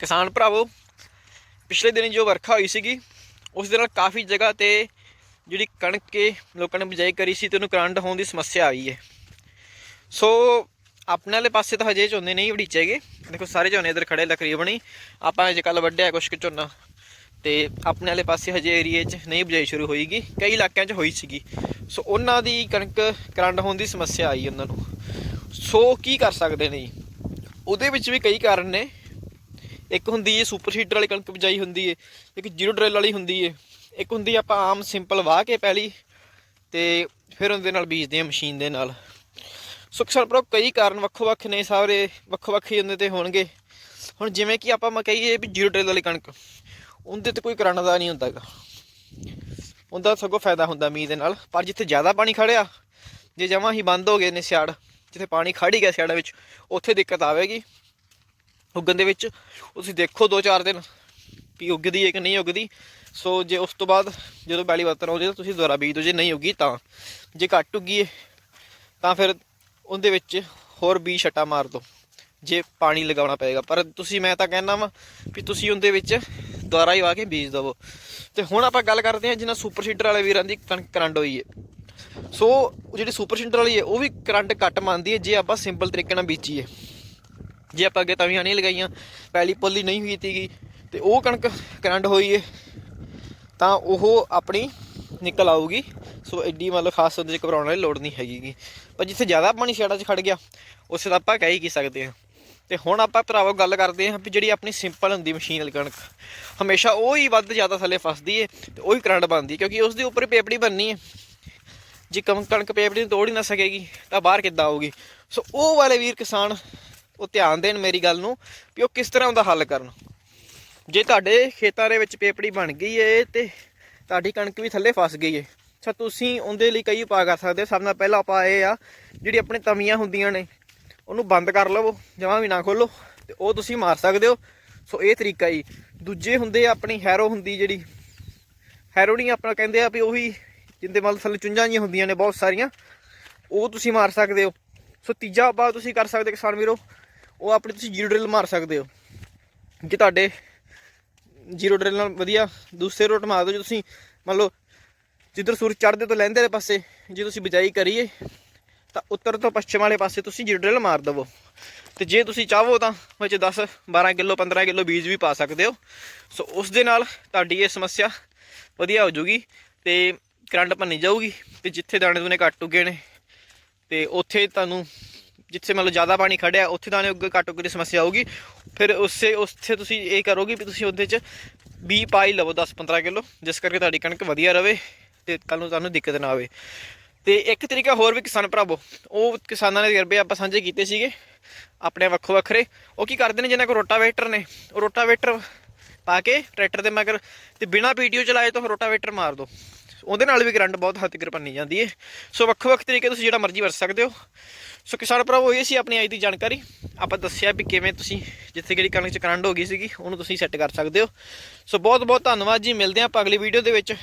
ਕਿਸਾਨ ਭਰਾਵੋ, ਪਿਛਲੇ ਦਿਨੀ ਜੋ ਵਰਖਾ ਹੋਈ ਸੀਗੀ, ਉਸ ਦੇ ਨਾਲ ਕਾਫੀ ਜਗ੍ਹਾ ਤੇ ਜਿਹੜੀ ਕਣਕ ਕੇ ਲੋਕਾਂ ਨੇ ਬਿਜਾਈ ਕਰੀ ਸੀ ਤੇ ਉਹਨੂੰ ਕਰੰਟ ਹੋਣ ਦੀ ਸਮੱਸਿਆ ਆਈ ਹੈ। ਸੋ ਆਪਣੇ ਵਾਲੇ ਪਾਸੇ ਤਾਂ ਹਜੇ ਝੋਨੇ ਨਹੀਂ ਵੜੀਚੇਗੇ ਦੇਖੋ, ਸਾਰੇ ਝੋਨੇ ਇਧਰ ਖੜੇ ਤਕਰੀਬਨ ਹੀ। ਆਪਾਂ ਅੱਜ ਕੱਲ ਵੱਢਿਆ ਕੁਛ ਕੁ ਝੋਨਾ ਤੇ ਆਪਣੇ ਵਾਲੇ ਪਾਸੇ ਹਜੇ ਏਰੀਏ 'ਚ ਨਹੀਂ ਬਿਜਾਈ ਸ਼ੁਰੂ ਹੋਈਗੀ। ਕਈ ਇਲਾਕਿਆਂ 'ਚ ਹੋਈ ਸੀਗੀ। ਸੋ ਉਹਨਾਂ ਦੀ ਕਣਕ ਕਰੰਟ ਹੋਣ ਦੀ ਸਮੱਸਿਆ ਆਈ ਉਹਨਾਂ ਨੂੰ। ਸੋ ਕੀ ਕਰ ਸਕਦੇ ਨੇ ਜੀ? ਉਹਦੇ ਵਿੱਚ ਵੀ ਕਈ ਕਾਰਨ ਨੇ। ਇੱਕ ਹੁੰਦੀ ਹੈ ਸੁਪਰ ਸੀਡਰ ਵਾਲੀ ਕਣਕ ਬਿਜਾਈ ਹੁੰਦੀ ਹੈ ਇੱਕ ਜ਼ੀਰੋ ਡਰਿਲ ਵਾਲੀ ਹੁੰਦੀ ਹੈ ਇੱਕ ਹੁੰਦੀ ਆਪਾਂ ਆਮ ਸਿੰਪਲ ਵਾਹ ਕੇ ਪਹਿਲੀ ਤੇ ਫਿਰ ਉਹਦੇ ਨਾਲ ਬੀਜਦੇ ਹਾਂ ਮਸ਼ੀਨ ਦੇ ਨਾਲ। ਸੋ ਕਿਸਾਨ ਕਈ ਕਾਰਨ ਵੱਖੋ ਵੱਖ ਨੇ ਸਾਰੇ ਵੱਖੋ ਵੱਖ ਹੀ ਉਹਦੇ ਤੇ ਹੋਣਗੇ। ਹੁਣ ਜਿਵੇਂ ਕਿ ਆਪਾਂ ਮ ਕਹੀਏ ਵੀ ਜ਼ੀਰੋ ਡਰਿਲ ਵਾਲੀ ਕਣਕ, ਉਹਦੇ ਤੇ ਕੋਈ ਕਰੰਟ ਦਾ ਨਹੀਂ ਹੁੰਦਾਗਾ ਉਹਦਾ ਸਗੋਂ ਫਾਇਦਾ ਹੁੰਦਾ ਮੀਂਹ ਦੇ ਨਾਲ, ਪਰ ਜਿੱਥੇ ਜ਼ਿਆਦਾ ਪਾਣੀ ਖੜਿਆ, ਜੇ ਜਮਾਂ ਹੀ ਬੰਦ ਹੋ ਗਏ ਨੇ ਸਿਆੜ, ਜਿੱਥੇ ਪਾਣੀ ਖੜ ਹੀ ਗਿਆ ਸਿਆੜਾਂ ਵਿੱਚ, ਉੱਥੇ ਦਿੱਕਤ ਆਵੇਗੀ। ਉੱਗਣ ਦੇ ਵਿੱਚ, ਤੁਸੀਂ ਦੇਖੋ 2-4 ਦਿਨ ਵੀ ਉੱਗਦੀ ਹੈ ਕਿ ਨਹੀਂ ਉੱਗਦੀ। ਸੋ ਜੇ ਉਸ ਤੋਂ ਬਾਅਦ ਜਦੋਂ ਪਹਿਲੀ ਵਾਰ ਆਉਂਦੀ ਤਾਂ ਤੁਸੀਂ ਦੁਬਾਰਾ ਬੀਜ ਦਿਓ, ਜੇ ਨਹੀਂ ਉੱਗੀ ਤਾਂ। ਜੇ ਘੱਟ ਉਗੀ ਹੈ ਤਾਂ ਫਿਰ ਉਹਦੇ ਵਿੱਚ ਹੋਰ ਬੀ ਛਟਾ ਮਾਰ ਦਿਓ, ਜੇ ਪਾਣੀ ਲਗਾਉਣਾ ਪਏਗਾ। ਪਰ ਤੁਸੀਂ, ਮੈਂ ਤਾਂ ਕਹਿੰਦਾ ਵਾਂ ਵੀ ਤੁਸੀਂ ਉਹਦੇ ਵਿੱਚ ਦੁਬਾਰਾ ਹੀ ਵਾ ਕੇ ਬੀਜ ਦਵੋ। ਤੇ ਹੁਣ ਆਪਾਂ ਗੱਲ ਕਰਦੇ ਹਾਂ ਜਿਹਨਾਂ ਸੁਪਰ ਸੀਡਰ ਵਾਲੇ ਵੀਰਾਂ ਦੀ ਕਣਕ ਕਰੰਟ ਹੋਈ ਹੈ ਸੋ ਜਿਹੜੀ ਸੁਪਰ ਸੀਡਰ ਵਾਲੀ ਹੈ ਉਹ ਵੀ ਕਰੰਟ ਘੱਟ ਮੰਨਦੀ ਹੈ ਜੇ ਆਪਾਂ ਸਿੰਪਲ ਤਰੀਕੇ ਨਾਲ ਬੀਜੀਏ। ਜੇ ਆਪਾਂ ਅੱਗੇ ਤਵੀਆਂ ਨਹੀਂ ਲਗਾਈਆਂ ਪਹਿਲੀ ਪੋਲੀ ਨਹੀਂ ਹੋਈ ਸੀਗੀ ਤੇ ਉਹ ਕਣਕ ਕਰੰਟ ਹੋਈ ਏ, ਤਾਂ ਉਹ ਆਪਣੀ ਨਿਕਲ ਆਊਗੀ। ਸੋ ਐਡੀ ਮਤਲਬ ਖਾਸ ਉਹਦੇ ਚ ਘਬਰਾਉਣ ਵਾਲੀ ਲੋੜ ਨਹੀਂ ਹੈਗੀਗੀ। ਪਰ ਜਿੱਥੇ ਜ਼ਿਆਦਾ ਪਾਣੀ ਛੇੜਾ 'ਚ ਖੜ ਗਿਆ, ਉਸੇ ਦਾ ਆਪਾਂ ਕਹਿ ਹੀ ਕੀ ਸਕਦੇ ਹਾਂ। ਤੇ ਹੁਣ ਆਪਾਂ ਭਰਾਵੋ ਗੱਲ ਕਰਦੇ ਹਾਂ ਵੀ ਜਿਹੜੀ ਆਪਣੀ ਸਿੰਪਲ ਹੁੰਦੀ ਮਸ਼ੀਨ ਵਾਲੀ ਕਣਕ, ਹਮੇਸ਼ਾ ਉਹ ਹੀ ਵੱਧ ਜ਼ਿਆਦਾ ਥੱਲੇ ਫਸਦੀ ਏ ਤੇ ਉਹ ਹੀ ਕਰੰਟ ਬਣਦੀ ਕਿਉਂਕਿ ਉਸ ਦੇ ਉੱਪਰ ਪੇਪੜੀ ਬਣਨੀ ਹੈ ਜੇ ਕਮ ਕਣਕ ਪੇਪੜੀ ਨੂੰ ਤੋੜ ਹੀ ਨਾ ਸਕੇਗੀ, ਤਾਂ ਬਾਹਰ ਕਿੱਦਾਂ ਆਊਗੀ? ਸੋ ਉਹ ਵਾਲੇ ਵੀਰ ਕਿਸਾਨ ਉਹ ਧਿਆਨ ਦੇਣ ਮੇਰੀ ਗੱਲ ਨੂੰ ਵੀ ਉਹ ਕਿਸ ਤਰ੍ਹਾਂ ਉਹਦਾ ਹੱਲ ਕਰਨ। ਜੇ ਤੁਹਾਡੇ ਖੇਤਾਂ ਦੇ ਵਿੱਚ ਪੇਪੜੀ ਬਣ ਗਈ ਏ ਤੇ ਤੁਹਾਡੀ ਕਣਕ ਵੀ ਥੱਲੇ ਫਸ ਗਈ ਏ ਅੱਛਾ ਤੁਸੀਂ ਉਹਦੇ ਲਈ ਕਈ ਉਪਾਅ ਕਰ ਸਕਦੇ ਹੋ। ਸਭ ਨਾਲ ਪਹਿਲਾ ਉਪਾਅ ਇਹ ਆ, ਜਿਹੜੀ ਆਪਣੇ ਤਵੀਆਂ ਹੁੰਦੀਆਂ ਨੇ, ਉਹਨੂੰ ਬੰਦ ਕਰ ਲਵੋ, ਜਮਾਂ ਵੀ ਨਾ ਖੋਲੋ ਤੇ ਉਹ ਤੁਸੀਂ ਮਾਰ ਸਕਦੇ ਹੋ। ਸੋ ਇਹ ਤਰੀਕਾ ਹੀ ਦੂਜੇ ਹੁੰਦੇ ਆ ਆਪਣੀ ਹੈਰੋ ਹੁੰਦੀ ਜਿਹੜੀ, ਹੈਰੋ ਨਹੀਂ ਆਪਣਾ ਕਹਿੰਦੇ ਆ ਵੀ ਉਹੀ ਜਿੰਦੇ ਮਤਲਬ ਥੱਲੇ ਚੁੰਝਾਂ ਜੀਆਂ ਹੁੰਦੀਆਂ ਨੇ ਬਹੁਤ ਸਾਰੀਆਂ, ਉਹ ਤੁਸੀਂ ਮਾਰ ਸਕਦੇ ਹੋ। ਸੋ ਤੀਜਾ ਉਪਾਅ ਤੁਸੀਂ ਕਰ ਸਕਦੇ ਕਿਸਾਨ ਵੀਰੋ ਉਹ ਆਪਣੀ ਤੁਸੀਂ ਜੀਰੋ ਡਰਿਲ ਮਾਰ ਸਕਦੇ ਹੋ। ਜੇ ਤੁਹਾਡੇ ਜੀਰੋ ਡਰਿਲ ਨਾਲ ਵਧੀਆ ਦੂਸਰੇ ਰੋਟ ਮਾਰ ਦਿਓ, ਜੇ ਤੁਸੀਂ ਮੰਨ ਲਓ ਜਿੱਧਰ ਸੂਰਜ ਚੜ੍ਹਦੇ ਤੋਂ ਲਹਿੰਦੇ ਵਾਲੇ ਪਾਸੇ, ਜੇ ਤੁਸੀਂ ਬਿਜਾਈ ਕਰੀਏ, ਤਾਂ ਉੱਤਰ ਤੋਂ ਪੱਛਮ ਵਾਲੇ ਪਾਸੇ ਤੁਸੀਂ ਜੀਰੋ ਡਰਿਲ ਮਾਰ ਦਵੋ। ਤੇ ਜੇ ਤੁਸੀਂ ਚਾਹੋ ਤਾਂ ਵਿੱਚ 10 12 ਕਿਲੋ 15 ਕਿਲੋ ਬੀਜ ਵੀ ਪਾ ਸਕਦੇ ਹੋ। ਸੋ ਉਸ ਦੇ ਨਾਲ ਤੁਹਾਡੀ ਇਹ ਸਮੱਸਿਆ ਵਧੀਆ ਹੋ ਜਾਊਗੀ ਤੇ ਕਰੰਟ ਭੰਨੀ ਜਾਊਗੀ ਤੇ ਜਿੱਥੇ ਦਾਣੇ ਦੂਣੇ ਘੱਟ ਉੱਗੇ ਨੇ, ਤੇ ਉੱਥੇ ਤੁਹਾਨੂੰ ਜਿੱਥੇ ਮਤਲਬ ਜ਼ਿਆਦਾ ਪਾਣੀ ਖੜਿਆ, ਉੱਥੇ ਦਾਣੇ ਉੱਗੇ ਘੱਟ ਉੱਗੇ ਦੀ ਸਮੱਸਿਆ ਆਊਗੀ। ਫਿਰ ਉਸੇ, ਉੱਥੇ ਤੁਸੀਂ ਇਹ ਕਰੋਗੇ ਵੀ ਤੁਸੀਂ ਉਹਦੇ 'ਚ ਬੀ ਪਾ ਹੀ ਲਵੋ 10-15 ਕਿਲੋ, ਜਿਸ ਕਰਕੇ ਤੁਹਾਡੀ ਕਣਕ ਵਧੀਆ ਰਵੇ ਤੇ ਕੱਲ ਨੂੰ ਤੁਹਾਨੂੰ ਦਿੱਕਤ ਨਾ ਆਵੇ। ਤੇ ਇੱਕ ਤਰੀਕਾ ਹੋਰ ਵੀ ਕਿਸਾਨ ਭਰਾਵੋ, ਉਹ ਕਿਸਾਨਾਂ ਦੇ ਤਜਰਬੇ ਆਪਾਂ ਸਾਂਝੇ ਕੀਤੇ ਸੀਗੇ, ਆਪਣੇ ਵੱਖੋ ਵੱਖਰੇ। ਉਹ ਕੀ ਕਰਦੇ ਨੇ ਜਿਹਨਾਂ ਕੋਲ ਰੋਟਾਵੇਟਰ ਨੇ ਉਹ ਰੋਟਾਵੇਟਰ ਪਾ ਕੇ ਟਰੈਕਟਰ ਦੇ ਮਗਰ ਤੇ ਬਿਨਾ ਪੀਟੀਓ ਚਲਾਏ ਤੋਂ ਰੋਟਾਵੇਟਰ ਮਾਰ ਦੋ। ਉਹਦੇ ਨਾਲ ਵੀ ਕਰੰਟ ਬਹੁਤ ਹੱਦ ਤੱਕ ਭੰਨੀ ਜਾਂਦੀ ਹੈ ਸੋ ਵੱਖ ਵੱਖ ਤਰੀਕੇ ਤੁਸੀਂ ਜਿਹੜਾ ਮਰਜ਼ੀ ਵਰਤ ਸਕਦੇ ਹੋ। ਸੋ ਕਿਸਾਨ ਭਰਾਵੋ ਇਹ ਸੀ ਆਪਣੀ ਅੱਜ ਦੀ ਜਾਣਕਾਰੀ। ਆਪਾਂ ਦੱਸਿਆ ਵੀ ਕਿਵੇਂ ਤੁਸੀਂ ਜਿੱਥੇ ਕਿਹੜੀ ਕਣਕ ਚ ਕਰੰਟ ਹੋ ਗਈ ਸੀਗੀ, ਉਹਨੂੰ ਤੁਸੀਂ ਸੈੱਟ ਕਰ ਸਕਦੇ ਹੋ। ਸੋ ਬਹੁਤ ਬਹੁਤ ਧੰਨਵਾਦ ਜੀ, ਮਿਲਦੇ ਹਾਂ ਆਪਾਂ ਅਗਲੀ ਵੀਡੀਓ ਦੇ ਵਿੱਚ।